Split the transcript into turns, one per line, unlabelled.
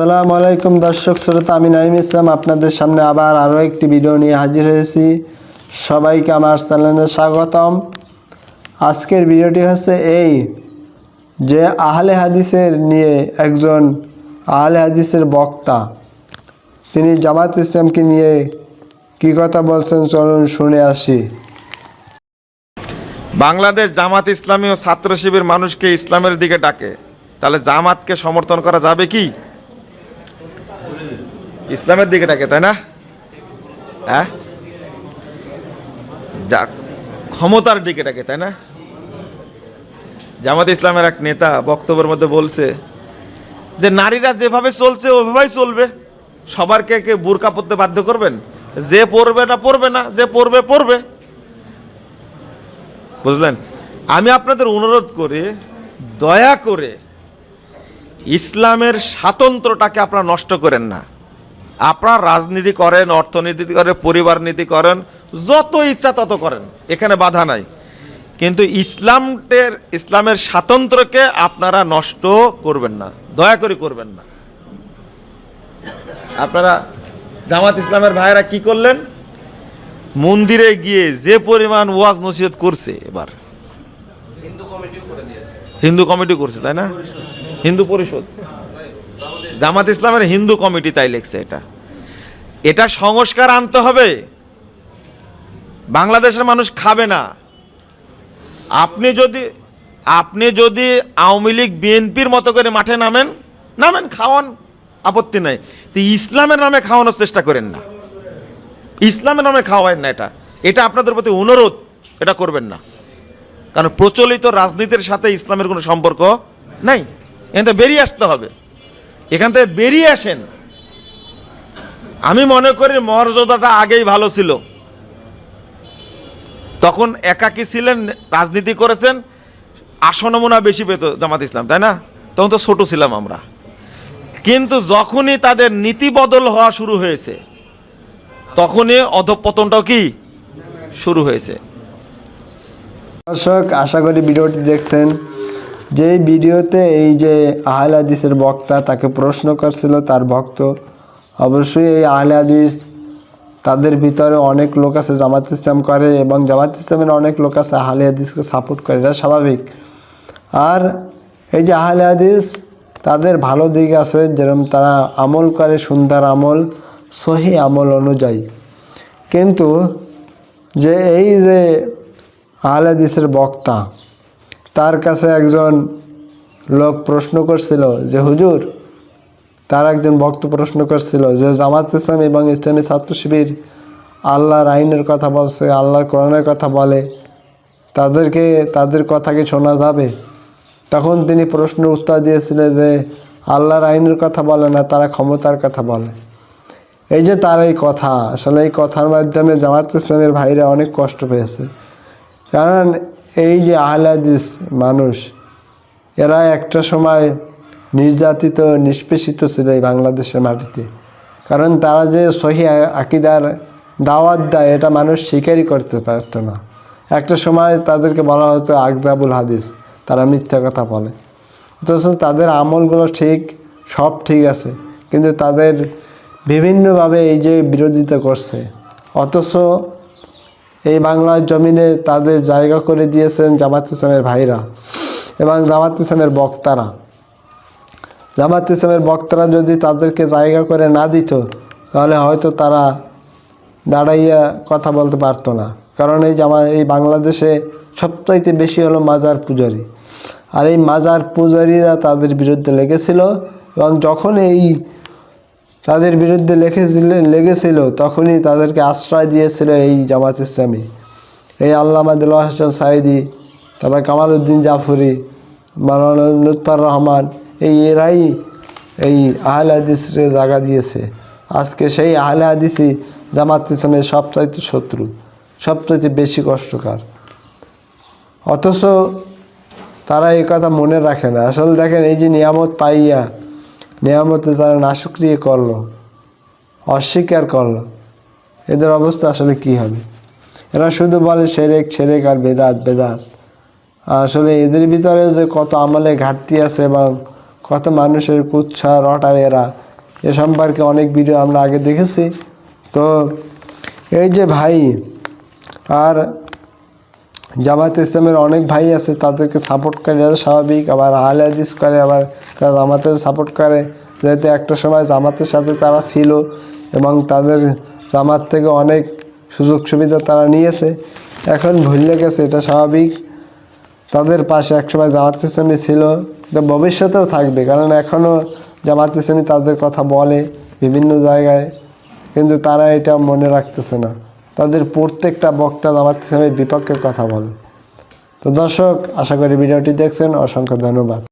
সালাম আলাইকুম দর্শক শ্রোতা, আমি নাইম ইসলাম আপনাদের সামনে আবার আরও একটি ভিডিও নিয়ে হাজির হয়েছি। সবাইকে আমার চ্যানেলে স্বাগতম। আজকের ভিডিওটি হচ্ছে এই যে আহলে হাদিসের নিয়ে একজন আহলে হাদিসের বক্তা, তিনি জামাত ইসলামকে নিয়ে কী কথা বলছেন চলুন শুনে আসি।
বাংলাদেশ জামাত ইসলামী ও ছাত্র শিবির মানুষকে ইসলামের দিকে ডাকে। তাহলে জামাতকে সমর্থন করা যাবে কি? ইসলামের দিকে ডাকে তাই না? হ্যাঁ? যা ক্ষমতার দিকে ডাকে তাই না? জামাত ইসলামের এক নেতা বক্তব্যের মধ্যে বলছে যে, নারীরা যেভাবে চলছে ওইভাবেই চলবে। সবারকে কে বুরকা পরতে বাধ্য করবেন? যে পড়বে না পড়বে না, যে পড়বে পড়বে বুঝলেন? আমি আপনাদের অনুরোধ করি, দয়া করে ইসলামের স্বাতন্ত্রটাকে আপনারা নষ্ট করেন না। আপনারা রাজনীতি করেন, অর্থনীতি করেন, পরিবার নীতি করেন, যত ইচ্ছা তত করেন। এখানে বাধা নাই। কিন্তু ইসলামের ইসলামের স্বাতন্ত্র্যকে আপনারা নষ্ট করবেন না, দয়া করে করবেন না। আপনারা জামাত ইসলামের ভাইয়েরা কি করলেন? মন্দিরে গিয়ে যে পরিমাণ ওয়াজ নসিহত করছে এবার। হিন্দু কমিটি করছে, তাই না? হিন্দু পরিষদ। জামাত ইসলামের হিন্দু কমিটি তাই লেখছে এটা। এটা সংস্কার আনতে হবে। বাংলাদেশের মানুষ খাবে না। আপনি যদি আপনি যদি আওয়ামী লীগ, বিএনপির মতো করে মাঠে নামেন নামেন, খাওয়ান, আপত্তি নাই। তো ইসলামের নামে খাওয়ানোর চেষ্টা করেন না। ইসলামের নামে খাওয়াবেন না এটা। এটা আপনাদের প্রতি অনুরোধ, এটা করবেন না। কারণ প্রচলিত রাজনীতির সাথে ইসলামের কোনো সম্পর্ক নাই। এটা বেরিয়ে আসতে হবে। এখান থেকে বেরিয়ে আসেন। আমি মনে করি মর্যাদাটা আগেই ভালো ছিল। তখন একাকী ছিলেন, রাজনীতি করেছেন আসনমনা বেশি পেত জামাত ইসলাম, তাই না? তখন তো ছোট ছিলাম আমরা। কিন্তু যখনই তাদের নীতি বদল হওয়া শুরু হয়েছে, তখনই অধপতনটাও কি? শুরু হয়েছে।
দর্শক, আশা করি ভিডিওটি দেখছেন। যেই ভিডিওতে এই যে আহলে হাদিসের বক্তা তাকে প্রশ্ন করছিল, তার ভক্ত, অবশ্যই এই আহলে হাদিস তাদের ভিতরে অনেক লোক আছে, জামাত ইসলাম করে এবং জামাত ইসলামের অনেক লোক আছে আহলে হাদিসকে সাপোর্ট করে, এটা স্বাভাবিক। আর এই যে আহলে হাদিস তাদের ভালো দিক আছে, যেরকম তারা আমল করে সুন্দর আমল, সহি আমল অনুযায়ী। কিন্তু যে এই যে আহলাদিসের বক্তা তার কাছে একজন লোক প্রশ্ন করছিল যে, হুজুর, তার একজন ভক্ত প্রশ্ন করছিল যে, জামাত ইসলাম এবং ইসলামী ছাত্র শিবির আল্লাহর আইনের কথা বলছে, আল্লাহর কোরআনের কথা বলে, তাদেরকে, তাদের কথা কি শোনা যাবে? তখন তিনি প্রশ্ন উত্তর দিয়েছিলেন যে, আল্লাহর আইনের কথা বলে না, তারা ক্ষমতার কথা বলে। এই যে তার এই কথা, আসলে এই কথার মাধ্যমে জামাত ইসলামের ভাইরা অনেক কষ্ট পেয়েছে। কারণ এই যে আহলাদিস মানুষ, এরা একটা সময় নির্যাতিত, নিষ্পেষিত ছিল এই বাংলাদেশের মাটিতে। কারণ তারা যে সহি আকিদার দাওয়াত দেয়, এটা মানুষ স্বীকারই করতে পারত না। একটা সময় তাদেরকে বলা হতো, আকদাবুল হাদিস তারা মিথ্যা কথা বলে। অথচ তাদের আমলগুলো ঠিক, সব ঠিক আছে। কিন্তু তাদের বিভিন্নভাবে এই যে বিরোধিতা করছে, অথচ এই বাংলার জমিনে তাদের জায়গা করে দিয়েছেন জামাত ইসলামের ভাইরা এবং জামাত ইসলামের বক্তারা। জামাত ইসলামের বক্তারা যদি তাদেরকে জায়গা করে না দিত, তাহলে হয়তো তারা দাঁড়াইয়া কথা বলতে পারতো না। কারণ এই জামা, এই বাংলাদেশে সবচাইতে বেশি হলো মাজার পূজারি। আর এই মাজার পূজারীরা তাদের বিরুদ্ধে লেগেছিল এবং যখন এই তাদের বিরুদ্ধে লেখেছিল লেগেছিল, তখনই তাদেরকে আশ্রয় দিয়েছিল এই জামাত ইসলামী। এই আল্লামা দিল্লা হাসান সাইদি তারপর কামাল উদ্দিন জাফরি, মাওলানা লুৎফার রহমান, এই এরাই এই আহলে হাদিসরে জায়গা দিয়েছে। আজকে সেই আহলে হাদিসই জামাত ইসলামের সবচাইতে শত্রু, সবচাইতে বেশি কষ্টকর। অথচ তারা এই কথা মনে রাখে না। আসলে দেখেন এই যে নিয়ামত পাইয়া নিয়ামতে তারা নাশুক্রিয়ে করল, অস্বীকার করল। এদের অবস্থা আসলে কি হবে? এরা শুধু বলে সেরেক সেরেক আর বেদাত বেদাত। আসলে এদের ভিতরে যে কত আমলে ঘাটতি আছে এবং কত মানুষের কুচ্ছা রটায় এরা, এ সম্পর্কে অনেক ভিডিও আমরা আগে দেখেছি। তো এই যে ভাই, আর জামাত ইসলামের অনেক ভাই আছে, তাদেরকে সাপোর্ট করে এরা স্বাভাবিক, আবার আহলে হাদিস করে, আবার তারা জামাতের সাপোর্ট করে। যেহেতু একটা সময় জামাতের সাথে তারা ছিল এবং তাদের জামাত থেকে অনেক সুযোগ সুবিধা তারা নিয়েছে, এখন ভুলে গেছে, এটা স্বাভাবিক। তাদের পাশে একসময় জামাত ইসলামী ছিল তো ভবিষ্যতেও থাকবে, কারণ এখনও জামাত ইসলামী তাদের কথা বলে বিভিন্ন জায়গায়, কিন্তু তারা এটা মনে রাখতেছে না। তাদের প্রত্যেকটা বক্তা দাওয়াত হিসাবে বিপক্ষে কথা বলে তো দর্শক, আশা করি ভিডিওটি দেখছেন। অসংখ্য ধন্যবাদ।